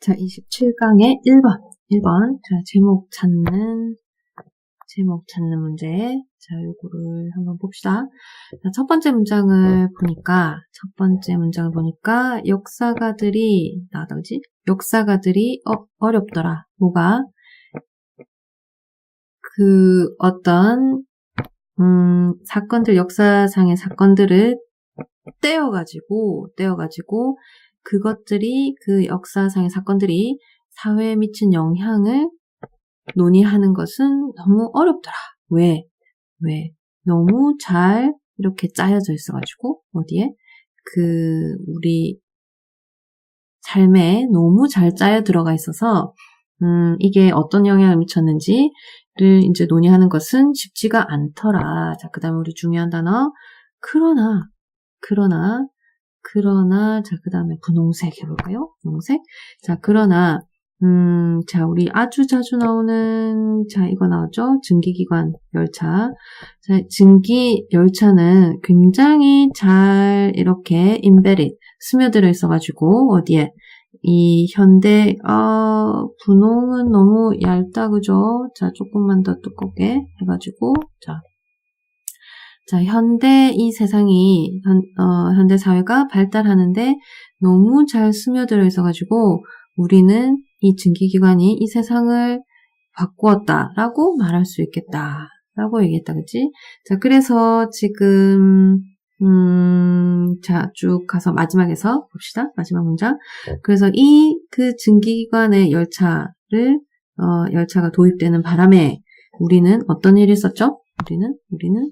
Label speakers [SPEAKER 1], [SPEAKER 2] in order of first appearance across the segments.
[SPEAKER 1] 자, 27강의 1번. 1번. 자, 제목 찾는, 제목 찾는 문제. 자, 요거를 한번 봅시다. 자, 첫 번째 문장을 보니까, 첫 번째 문장을 보니까, 역사가들이, 나다, 그지? 역사가들이, 어, 어렵더라. 뭐가? 그, 어떤, 음, 사건들, 역사상의 사건들을 떼어가지고, 떼어가지고, 그것들이, 그 역사상의 사건들이 사회에 미친 영향을 논의하는 것은 너무 어렵더라. 왜? 왜? 너무 잘 이렇게 짜여져 있어가지고, 어디에? 그, 우리 삶에 너무 잘 짜여 들어가 있어서, 음, 이게 어떤 영향을 미쳤는지를 이제 논의하는 것은 쉽지가 않더라. 자, 그 다음에 우리 중요한 단어, 그러나, 그러나, 그러나, 자, 그 다음에 분홍색 해볼까요? 분홍색. 자, 그러나, 음, 자, 우리 아주 자주 나오는, 자, 이거 나왔죠? 증기기관 열차. 자, 증기 열차는 굉장히 잘 이렇게 인베리 스며들어 있어가지고, 어디에? 이 현대, 어, 분홍은 너무 얇다, 그죠? 자, 조금만 더 두껍게 해가지고, 자. 자, 현대 이 세상이, 현, 어, 현대 사회가 발달하는데 너무 잘 스며들어 있어가지고, 우리는 이 증기기관이 이 세상을 바꾸었다라고 말할 수 있겠다. 라고 얘기했다, 그치? 자, 그래서 지금, 음, 자, 쭉 가서 마지막에서 봅시다. 마지막 문장. 그래서 이 그 증기기관의 열차를, 어, 열차가 도입되는 바람에 우리는 어떤 일이 있었죠? 우리는, 우리는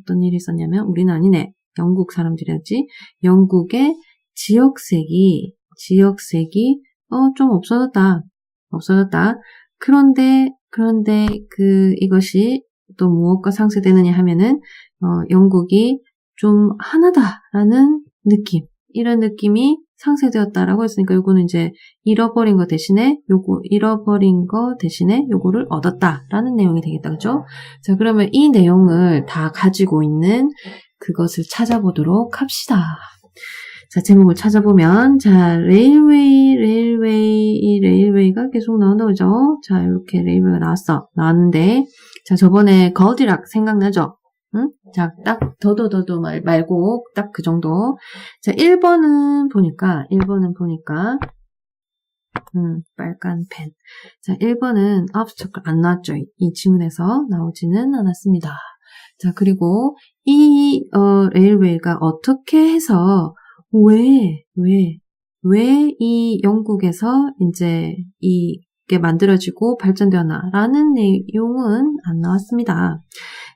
[SPEAKER 1] 어떤 일이 있었냐면, 우리는 아니네. 영국 사람들이었지. 영국의 지역색이, 지역색이, 어, 좀 없어졌다. 없어졌다. 그런데, 그런데 그, 이것이 또 무엇과 상쇄되느냐 하면은, 어, 영국이 좀 하나다라는 느낌. 이런 느낌이 상쇄되었다라고 했으니까 요거는 이제 잃어버린 거 대신에 요거 잃어버린 거 대신에 요거를 얻었다라는 내용이 되겠다. 그죠? 자, 그러면 이 내용을 다 가지고 있는 그것을 찾아보도록 합시다. 자, 제목을 찾아보면 자, 레일웨이, 레일웨이, 이 레일웨이가 계속 나온다 그죠? 자, 이렇게 레일웨이가 나왔어. 나왔는데 자, 저번에 거디락 생각나죠? 응? 자, 딱 더더더더 말, 말고 딱 그 정도. 자, 1번은 보니까 1번은 보니까 음, 빨간 펜. 자, 1번은 obstacle 안 나왔죠. 이 지문에서 나오지는 않았습니다. 자, 그리고 이 어, 레일웨이가 어떻게 해서 왜, 왜, 왜 이 영국에서 이제 이 게 만들어지고 발전되었나라는 내용은 안 나왔습니다.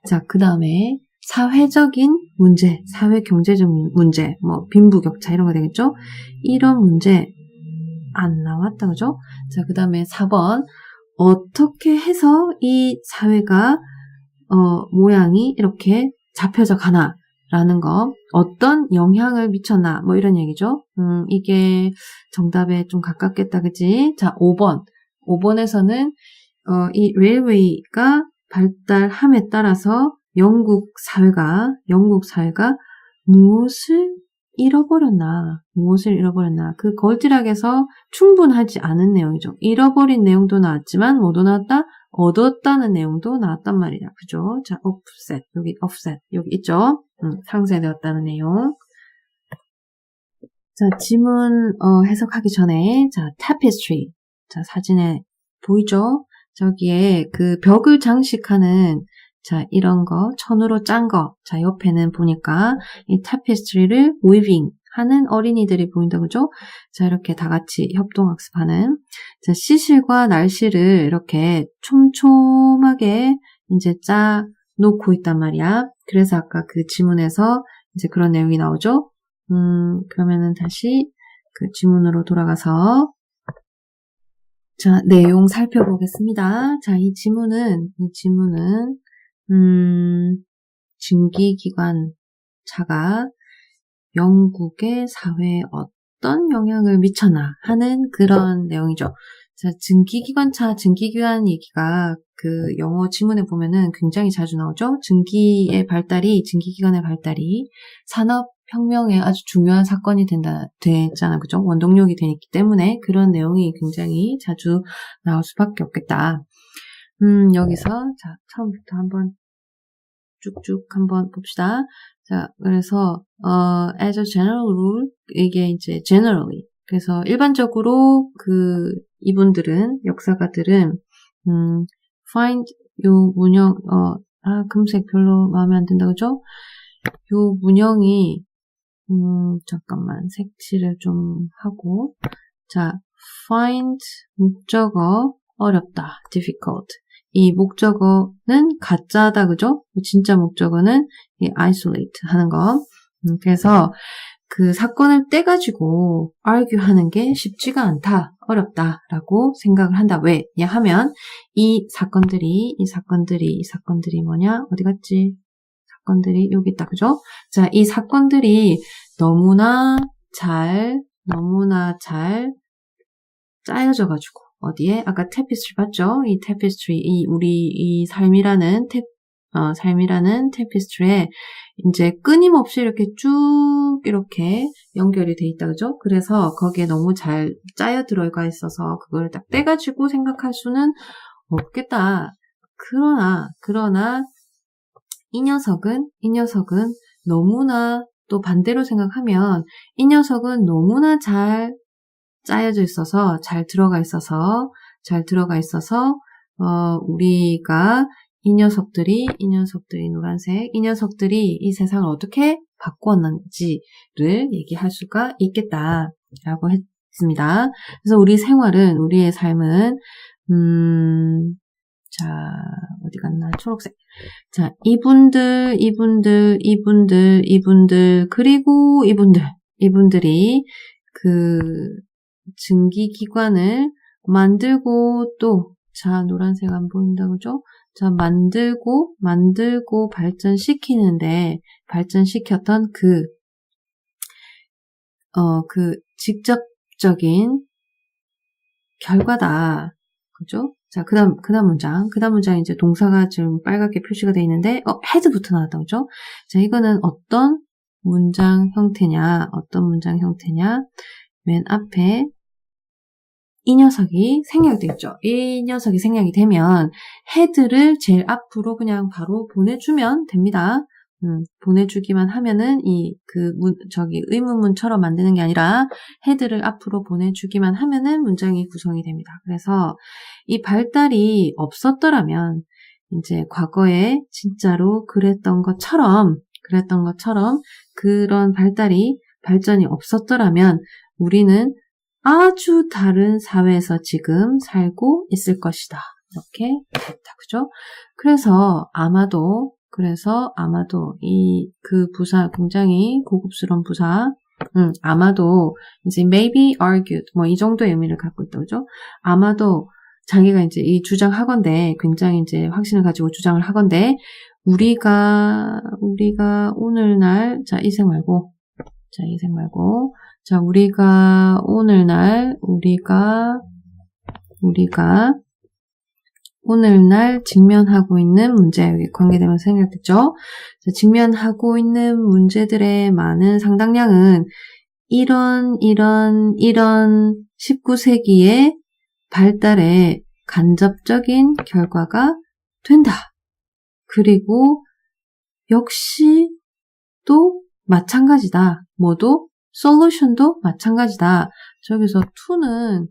[SPEAKER 1] 자, 그 다음에 사회적인 문제, 사회 경제적 문제, 뭐 빈부격차 이런 거 되겠죠? 이런 문제 안 나왔다, 그죠? 자, 그 다음에 4번 어떻게 해서 이 사회가 어, 모양이 이렇게 잡혀져 가나 라는 거, 어떤 영향을 미쳤나, 뭐 이런 얘기죠. 음, 이게 정답에 좀 가깝겠다, 그지? 자, 5번. 5번에서는, 어, 이 레일웨이가 발달함에 따라서 영국 사회가, 영국 사회가 무엇을 잃어버렸나, 무엇을 잃어버렸나. 그 걸지락에서 충분하지 않은 내용이죠. 잃어버린 내용도 나왔지만, 뭐도 나왔다? 얻었다는 내용도 나왔단 말이야. 그죠? 자, offset. 여기 offset. 여기 있죠? 음, 상쇄되었다는 내용. 자, 지문 어, 해석하기 전에 자, tapestry. 자, 사진에 보이죠? 저기에 그 벽을 장식하는 자, 이런 거, 천으로 짠 거. 자, 옆에는 보니까 이 타페스트리를 weaving 하는 어린이들이 보인다, 그죠? 자, 이렇게 다 같이 협동학습하는. 자, 시실과 날씨를 이렇게 촘촘하게 이제 짜 놓고 있단 말이야. 그래서 아까 그 지문에서 이제 그런 내용이 나오죠? 음, 그러면은 다시 그 지문으로 돌아가서 자, 내용 살펴보겠습니다. 자, 이 지문은, 이 지문은, 음, 증기기관 차가 영국의 사회에 어떤 영향을 미쳤나 하는 그런 내용이죠. 자, 증기기관차, 증기기관 얘기가 그 영어 지문에 보면은 굉장히 자주 나오죠. 증기의 발달이, 증기기관의 발달이 산업 혁명의 아주 중요한 사건이 된다, 됐잖아. 그죠? 원동력이 되기 때문에 그런 내용이 굉장히 자주 나올 수밖에 없겠다. 음, 여기서, 자, 처음부터 한번 쭉쭉 한번 봅시다. 자, 그래서, 어, as a general rule, 이게 이제 generally. 그래서 일반적으로 그, 이분들은, 역사가들은, 음, find 요 문형, 어, 아, 금색 별로 마음에 안 든다, 그죠? 요 문형이, 음, 잠깐만, 색칠을 좀 하고, 자, find 목적어, 어렵다, difficult. 이 목적어는 가짜다, 그죠? 진짜 목적어는 이 isolate 하는 거. 음, 그래서 그 사건을 떼가지고 argue 하는 게 쉽지가 않다, 어렵다라고 생각을 한다. 왜냐 하면 이 사건들이, 이 사건들이, 이 사건들이 뭐냐? 어디 갔지? 사건들이 여기 있다, 그죠? 자, 이 사건들이 너무나 잘, 너무나 잘 짜여져가지고 어디에? 아까 테피스트리 봤죠? 이 테피스트리, 이 우리 이 삶이라는 테, 어, 삶이라는 테피스트리에 이제 끊임없이 이렇게 쭉 이렇게 연결이 돼 있다, 그죠? 그래서 거기에 너무 잘 짜여 들어가 있어서 그걸 딱 떼가지고 생각할 수는 없겠다. 그러나, 그러나 이 녀석은, 이 녀석은 너무나 또 반대로 생각하면 이 녀석은 너무나 잘 짜여져 있어서 잘 들어가 있어서 잘 들어가 있어서 어, 우리가 이 녀석들이 이 녀석들이 노란색 이 녀석들이 이 세상을 어떻게 바꾸었는지를 얘기할 수가 있겠다라고 했습니다. 그래서 우리 생활은 우리의 삶은 음, 자 어디 갔나 초록색 자 이분들 이분들 이분들 이분들 그리고 이분들 이분들이 그 증기기관을 만들고 또, 자, 노란색 안 보인다, 그죠? 자, 만들고, 만들고 발전시키는데, 발전시켰던 그, 어, 그, 직접적인 결과다. 그죠? 자, 그 다음, 그 다음 문장. 그 다음 문장 이제 동사가 지금 빨갛게 표시가 되어 있는데, 어, 헤드부터 나왔다, 그죠? 자, 이거는 어떤 문장 형태냐, 어떤 문장 형태냐, 맨 앞에 이 녀석이 생략이 되겠죠. 이 녀석이 생략이 되면 헤드를 제일 앞으로 그냥 바로 보내주면 됩니다. 음, 보내주기만 하면은 이 그 저기 의문문처럼 만드는 게 아니라 헤드를 앞으로 보내주기만 하면은 문장이 구성이 됩니다. 그래서 이 발달이 없었더라면 이제 과거에 진짜로 그랬던 것처럼 그랬던 것처럼 그런 발달이 발전이 없었더라면 우리는 아주 다른 사회에서 지금 살고 있을 것이다. 이렇게 됐다. 그죠? 그래서 아마도, 그래서 아마도 이 그 부사, 굉장히 고급스러운 부사, 음, 아마도 이제 maybe argued 뭐 이 정도의 의미를 갖고 있다. 그죠? 아마도 자기가 이제 이 주장하건데 굉장히 이제 확신을 가지고 주장을 하건데 우리가 우리가 오늘날 자 이생 말고 자 이생 말고 자, 우리가 오늘날, 우리가, 우리가 오늘날 직면하고 있는 문제, 여기 관계되면서 생각됐죠? 자, 직면하고 있는 문제들의 많은 상당량은 이런, 이런, 이런 19세기의 발달에 간접적인 결과가 된다. 그리고 역시 또 마찬가지다. 모두 솔루션도 마찬가지다. 저기서 to는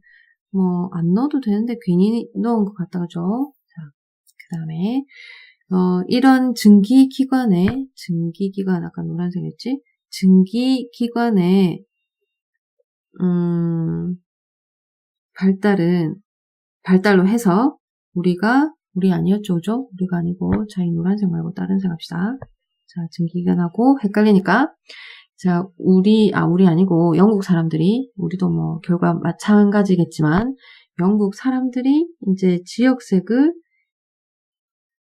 [SPEAKER 1] 뭐 안 넣어도 되는데 괜히 넣은 것 같다 그죠? 자, 그 다음에 어, 이런 증기기관에 증기기관 아까 노란색이었지? 증기기관의 음, 발달은 발달로 해서 우리가 우리 아니었죠, 그죠? 우리가 아니고 자 이 노란색 말고 다른 색 합시다. 자, 증기기관하고 헷갈리니까 자, 우리, 아, 우리 아니고 영국 사람들이, 우리도 뭐 결과 마찬가지겠지만, 영국 사람들이 이제 지역색을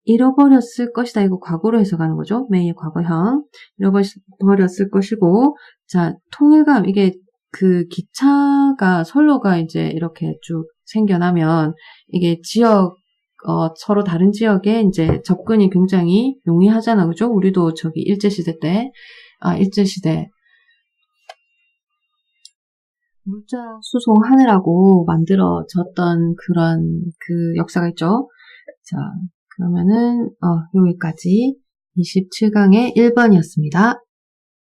[SPEAKER 1] 잃어버렸을 것이다. 이거 과거로 해석하는 거죠. 매의 과거형. 잃어버렸을 것이고, 자, 통일감, 이게 그 기차가, 선로가 이제 이렇게 쭉 생겨나면, 이게 지역, 어, 서로 다른 지역에 이제 접근이 굉장히 용이하잖아. 그죠? 우리도 저기 일제시대 때, 아, 일제시대 물자 수송하느라고 만들어졌던 그런 그 역사가 있죠. 자, 그러면은, 어, 여기까지 27강의 1번이었습니다.